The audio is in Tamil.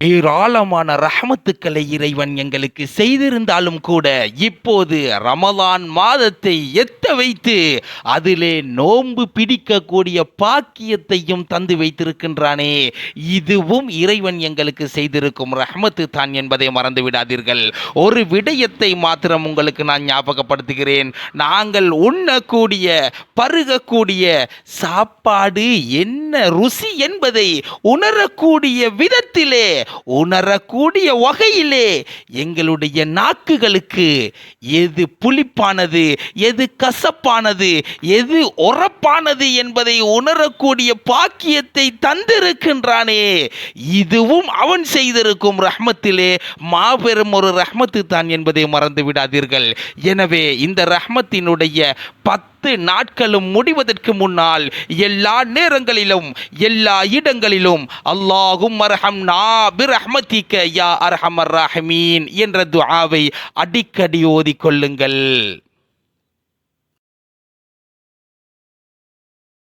ஏராளமான ரஹமத்துக்களை இறைவன் எங்களுக்கு செய்திருந்தாலும் கூட இப்போது ரமலான் மாதத்தை எத்த வைத்து அதிலே நோன்பு பிடிக்கக்கூடிய பாக்கியத்தையும் தந்து வைத்திருக்கின்றானே. இதுவும் இறைவன் எங்களுக்கு செய்திருக்கும் ரஹமத்து தான் என்பதை மறந்து விடாதீர்கள். ஒரு விடயத்தை மாத்திரம் உங்களுக்கு நான் ஞாபகப்படுத்துகிறேன். நாங்கள் உண்ணக்கூடிய பருகக்கூடிய சாப்பாடு என்ன ருசி என்பதை உணரக்கூடிய விதத்திலே உணரக்கூடிய வகையிலே எங்களுடைய நாக்குகளுக்கு எது புளிப்பானது எது கசப்பானது எது உரப்பானது என்பதை உணரக்கூடிய பாக்கியத்தை தந்திருக்கின்றானே. இதுவும் அவன் செய்திருக்கும் ரஹ்மத்திலே மாபெரும் ஒரு ரஹ்மத்து தான் என்பதை மறந்து விடாதீர்கள் எனவே இந்த ரஹ்மத்தினுடைய பத்து நாட்களும் முடிவதற்கு முன்னால் எல்லா நேரங்களிலும் எல்லா இடங்களிலும் அல்லாஹும் அரஹம் நா பிரஹ்மதிக்க யா அர்ஹமர் ரஹமீன் என்ற துஆவை அடிக்கடி ஓதிக்கொள்ளுங்கள்.